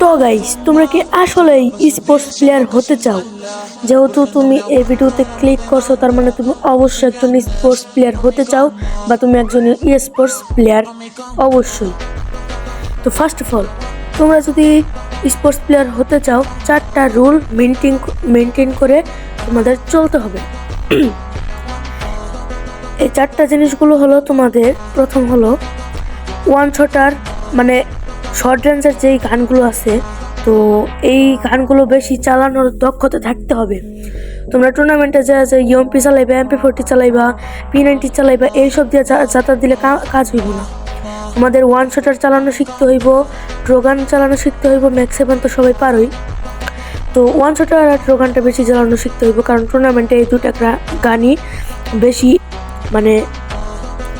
তো গাইস তোমরা কি আসলেই স্পোর্টস প্লেয়ার হতে চাও? যেহেতু তুমি এই ভিডিওতে ক্লিক করছ, তার মানে তুমি অবশ্যই একজন স্পোর্টস প্লেয়ার হতে চাও বা তুমি একজন স্পোর্টস প্লেয়ার অবশ্যই। তো ফার্স্ট অফ অল তোমরা যদি স্পোর্টস প্লেয়ার হতে চাও, চারটা রুল মেনটেন মেনটেন করে তোমাদের চলতে হবে। এই চারটা জিনিসগুলো হলো তোমাদের, প্রথম হলো ওয়ান শটার মানে শর্ট রেঞ্জের যেই গানগুলো আছে, তো এই গানগুলো বেশি চালানোর দক্ষতা থাকতে হবে। তোমরা টুর্নামেন্টে যা যে ইএমপি চালাইবা এমপি ফোরটি চালাইবা পি নাইনটি চালাইবা, এইসব দিয়ে যাতায়াত দিলে কাজ হইব না। তোমাদের ওয়ান শটার চালানো শিখতে হইব ড্রোগান চালানো শিখতে হইব ম্যাক্স সেভেন তো সবাই পারোই। তো ওয়ান শটার আর ড্রোগানটা বেশি চালানো শিখতে হইব, কারণ টুর্নামেন্টে এই দুটা গানই বেশি মানে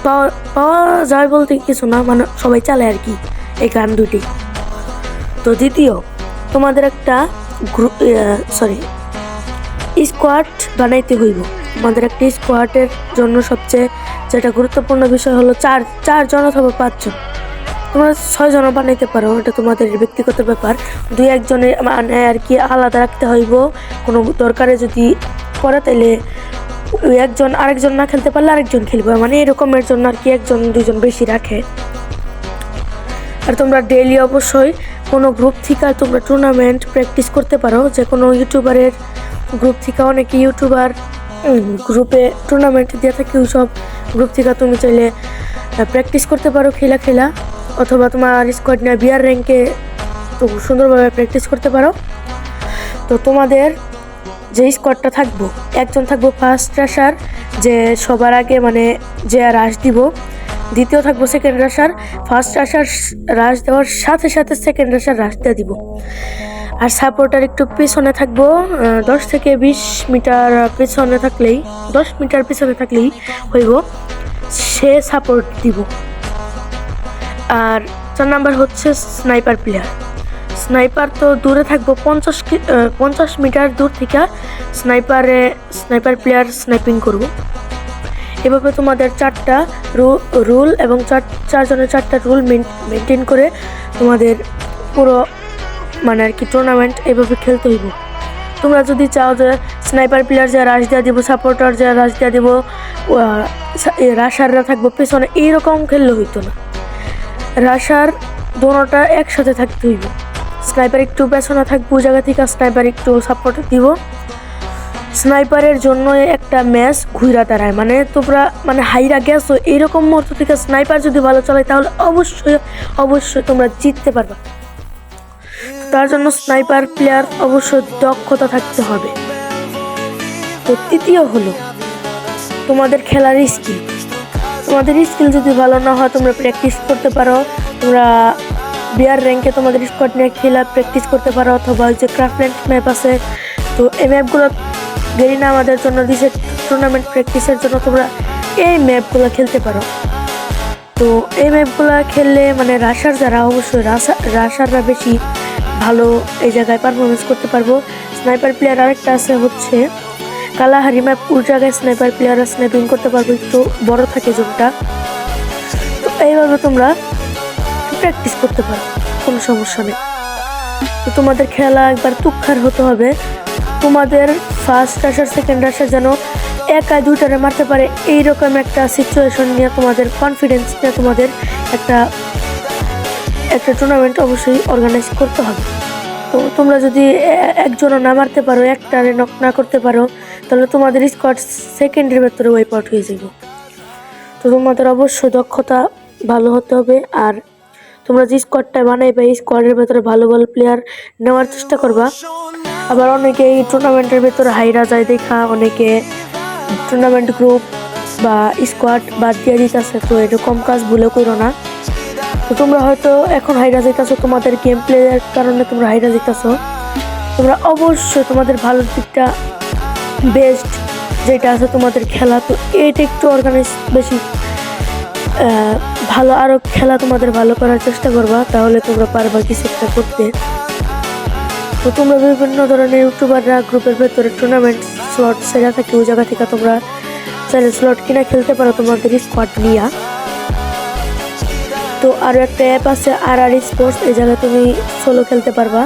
পাওয়া পাওয়া যায় বলতে কিছু না মানে সবাই চালায় আর কি। এই গান দুটি। তো দ্বিতীয়, তোমাদের একটা গ্রুপ সরি স্কোয়াড বানাইতে হইব। আমাদের একটা স্কোয়াডের জন্য সবচেয়ে যেটা গুরুত্বপূর্ণ বিষয় হলো চার, চারজন অথবা পাঁচজন। তোমরা ছয়জনও বানাইতে পারো, এটা তোমাদের ব্যক্তিগত ব্যাপার। দুই একজনের মানে আর কি আলাদা রাখতে হইব। কোনো দরকারে যদি পড়ে তাইলে একজন আরেকজন না খেলতে পারলে আরেকজন খেলবে। মানে এরকমের জন্য আর কি একজন দুজন বেশি রাখে। আর তোমরা ডেইলি অবশ্যই কোনো গ্রুপ থেকে তোমরা টুর্নামেন্ট প্র্যাকটিস করতে পারো। যে কোনো ইউটিউবারের গ্রুপ থেকে অনেকে ইউটিউবার গ্রুপে টুর্নামেন্ট দিয়ে থাকে সব গ্রুপ থেকে তুমি চাইলে প্র্যাকটিস করতে পারো খেলা খেলা। অথবা তোমার স্কোয়াড নিয়ে বিয়ার র্যাঙ্কে তো সুন্দরভাবে প্র্যাকটিস করতে পারো। তো তোমাদের যে স্কোয়াডটা থাকব, একজন থাকব ফার্স্ট রাশার যে সবার আগে মানে যে আর রাশ দিব। দ্বিতীয় থাকব second rusher first rusher rush দেওয়ার সাথে সাথে সেকেন্ড রাশার রাশ দিয়ে দিব। আর সাপোর্টার একটু পিছনে থাকব দশ থেকে বিশ মিটার পিছনে থাকলেই, দশ মিটার পিছনে থাকলেই হইব, সে সাপোর্ট দিব। আর চার নাম্বার হচ্ছে স্নাইপার প্লেয়ার স্নাইপার তো দূরে থাকব, পঞ্চাশ পঞ্চাশ মিটার দূর থেকে স্নাইপারে স্নাইপার প্লেয়ার স্নাইপিং করব। এভাবে তোমাদের চারটা রুল এবং চার, চারজনের চারটা রুল মেনটেন করে তোমাদের পুরো মানে আর কি টুর্নামেন্ট এভাবে খেলতে হইব। তোমরা যদি চাও যে স্নাইপার প্লেয়ার যা রাশ দেওয়া দিব সাপোর্টার যা রাশ দেওয়া দিব রাশাররা থাকব, পেছনে এইরকম খেললে হইতো না। রাশার দোনোটা একসাথে থাকতে হইব। স্নাইপার একটু পেছনে থাকব, জায়গা থেকে স্নাইপার একটু সাপোর্ট দিব। স্নাইপারের জন্য একটা ম্যাচ ঘুরা দাঁড়ায়। মানে তোমরা মানে হাইরা গেছো এইরকম মুহূর্ত থেকে স্নাইপার যদি ভালো চালায়, তাহলে অবশ্যই অবশ্যই তোমরা জিততে পারবা। তার জন্য স্নাইপার প্লেয়ার অবশ্যই দক্ষতা থাকতে হবে। তো তৃতীয় হলো, তোমাদের খেলার স্কিল। তোমাদের স্কিল যদি ভালো না হয়, তোমরা প্র্যাকটিস করতে পারো। তোমরা বিয়ার র্যাঙ্কে তোমাদের স্কোয়াড নিয়ে খেলা প্র্যাকটিস করতে পারো, অথবা ওই যে ক্রাফটল্যান্ড ম্যাপ আছে তো এই ম্যাপগুলো গেরিনা আমাদের জন্য দিছে টুর্নামেন্ট প্র্যাকটিসের জন্য তোমরা এই ম্যাপগুলো খেলতে পারো। তো এই ম্যাপগুলো খেললে মানে রাশার যারা, অবশ্যই রাশা রাশাররা বেশি ভালো এই জায়গায় পারফরমেন্স করতে পারব। স্নাইপার প্লেয়ার আরেকটা আছে হচ্ছে কালাহারি ম্যাপ ওই জায়গায় স্নাইপার প্লেয়াররা স্নাইপিং করতে পারবে, একটু বড় থাকে জোনটা তো এইভাবে তোমরা প্র্যাকটিস করতে পারো, কোনো সমস্যা নেই। তো তোমাদের খেলা একবার তুক্ষার হতে হবে। তোমাদের ফার্স্ট রাশার সেকেন্ড রাশার যেন একা দুইটারে মারতে পারে, এইরকম একটা সিচুয়েশন নিয়ে তোমাদের কনফিডেন্স নিয়ে তোমাদের একটা একটা টুর্নামেন্ট অবশ্যই অর্গানাইজ করতে হবে। তো তোমরা যদি একজনও না মারতে পারো, একটারে নক না করতে পারো, তাহলে তোমাদের স্কোয়াড সেকেন্ডের ভেতরে ওয়াইপ আউট হয়ে যাবে। তো তোমাদের অবশ্যই দক্ষতা ভালো হতে হবে, আর তোমরা যে স্কোয়াডটা বানাইবে, এই স্কোয়াডের ভেতরে ভালো ভালো প্লেয়ার নেওয়ার চেষ্টা করবা। আবার অনেকে এই টুর্নামেন্টের ভেতরে হাইরা যায় দেখা, অনেকে টুর্নামেন্ট গ্রুপ বা স্কোয়াড বাদ দিয়ে দিতেছে, তো এরকম কাজ ভুলে করো না। তো তোমরা হয়তো এখন হাইরা যেতেছো তোমাদের গেম প্লেয়ার কারণে তোমরা হাইরা যেতেছো তোমরা অবশ্যই তোমাদের ভালো দিকটা বেস্ট যেটা আছে তোমাদের খেলা, তো এটা একটু অর্গানাইজ বেশি ভালো আরও খেলা তোমাদের ভালো করার চেষ্টা করবা, তাহলে তোমরা পারবা কিছু একটা করতে। তো তোমরা বিভিন্ন ধরনের ইউটিউবাররা গ্রুপের ভেতরে টুর্নামেন্ট স্লট সেরা থাকে, ওই জায়গা থেকে তোমরা চাইলে স্লট কিনা খেলতে পারো তোমাদের স্কোয়াড নিয়ে। তো আরও একটা অ্যাপ আছে আর আর স্পোর্টস এই জায়গায় তুমি সোলো খেলতে পারবা।